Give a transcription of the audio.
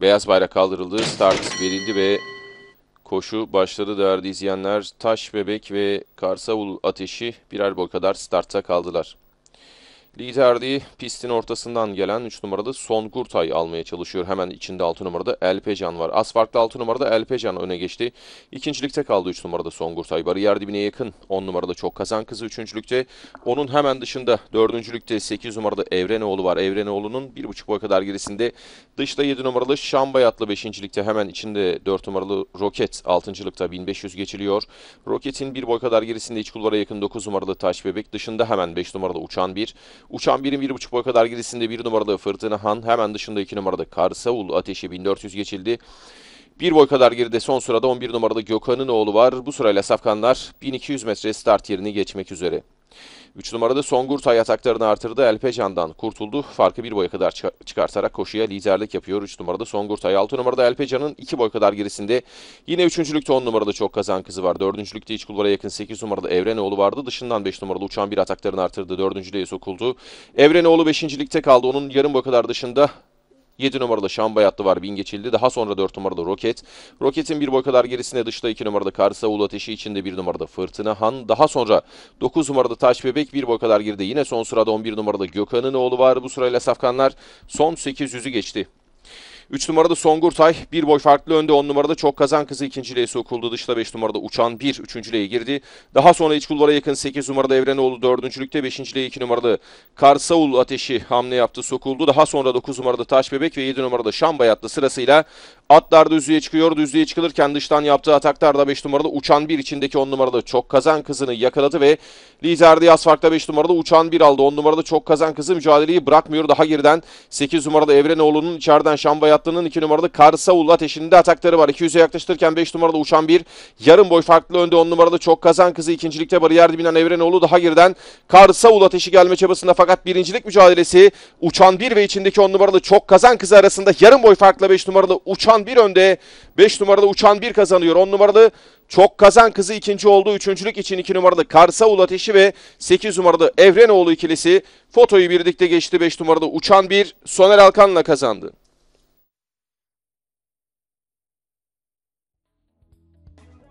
Beyaz bayrak kaldırıldı, start verildi ve koşu başladı değerli izleyenler. Taş Bebek ve Karsavul Ateşi birer boy kadar startta kaldılar. Liderliği pistin ortasından gelen 3 numaralı Son Gurtay almaya çalışıyor. Hemen içinde 6 numarada Elpecan var. Asfark'ta 6 numarada Elpecan öne geçti. İkincilikte kaldı 3 numarada Son Gurtay. Bariyer dibine yakın 10 numarada Çok Kazan Kızı üçüncülükte. Onun hemen dışında dördüncülükte 8 numarada Evrenoğlu var. Evrenoğlu'nun 1,5 boy kadar gerisinde. Dışta 7 numaralı Şambayatlı 5. hemen içinde 4 numaralı Roket 6. 1500 geçiliyor. Roket'in 1 boy kadar gerisinde iç kulvara yakın 9 numaralı Taş Bebek. Dışında hemen 5 numaralı Uçan 1. Uçan birin bir buçuk boy kadar gerisinde bir numaralı Fırtına Han. Hemen dışında iki numaralı Karsavul Ateşi 1400 geçildi. Bir boy kadar geride son sırada 11 numaralı Gökhan'ın oğlu var. Bu sırayla Safkanlar 1200 metre start yerini geçmek üzere. 3 numarada Songurtay ataklarını artırdı. Elpecan'dan kurtuldu. Farkı bir boya kadar çıka- çıkartarak koşuya liderlik yapıyor. 3 numarada Songurtay. 6 numarada Elpecan'ın 2 boy kadar gerisinde. Yine 3. 10 numarada çok kazan kızı var. 4. iç kulvara yakın 8 numarada Evrenoğlu vardı. Dışından 5 numaralı uçan bir ataklarını artırdı. 4. sokuldu. Evrenoğlu 5. ligde kaldı. Onun yarım boy kadar dışında 7 numaralı Şambayatlı var 1000 geçildi. Daha sonra 4 numaralı Roket. Roket'in bir boy kadar gerisinde dışta 2 numarada Karsavul Ateşi içinde 1 numarada Fırtına Han. Daha sonra 9 numarada Taş Bebek bir boy kadar geride. Yine son sırada 11 numarada Gökhan'ın oğlu var. Bu sırayla Safkanlar son 800'ü geçti. 3 numarada Songurtay, bir boy farklı önde 10 numarada Çok Kazan Kızı ikinciliğe sokuldu. Dışta 5 numarada Uçan 1 üçüncülüğe girdi. Daha sonra iç kulvara yakın 8 numarada Evrenoğlu dördüncülükte 5. 2 numaralı Karsavul Ateşi hamle yaptı sokuldu. Daha sonra 9 numarada Taş Bebek ve 7 numarada Şambayatlı sırasıyla atlar düzlüğe çıkıyor. Düzlüğe çıkılırken dıştan yaptığı ataklarda 5 numarada Uçan 1 içindeki 10 numarada Çok Kazan Kızı'nı yakaladı ve liderliği Asfark'ta 5 numarada Uçan 1 aldı. 10 numarada Çok Kazan Kızı mücadeleyi bırakmıyor. Daha geriden 8 numarada Evrenoğlu'nun içeriden Şambayatlı'nın 2 numarada Karsavul Ateşi'nde atakları var. 200'e yaklaştırırken 5 numarada Uçan 1 yarım boy farklı önde 10 numarada Çok Kazan Kızı ikincilikte bariyer dibinden Evrenoğlu daha geriden Karsavul Ateşi gelme çabasında fakat birincilik mücadelesi Uçan 1 ve içindeki 10 numaralı Çok Kazan Kızı arasında yarım boy farkla 5 numaralı Uçan 1 önde 5 numaralı Uçan 1 kazanıyor. 10 numaralı çok kazan kızı ikinci oldu. Üçüncülük için 2 numaralı Karsavul Ateşi ve 8 numaralı Evrenoğlu ikilisi fotoyu birlikte geçti. 5 numaralı Uçan 1 Soner Alkan'la kazandı.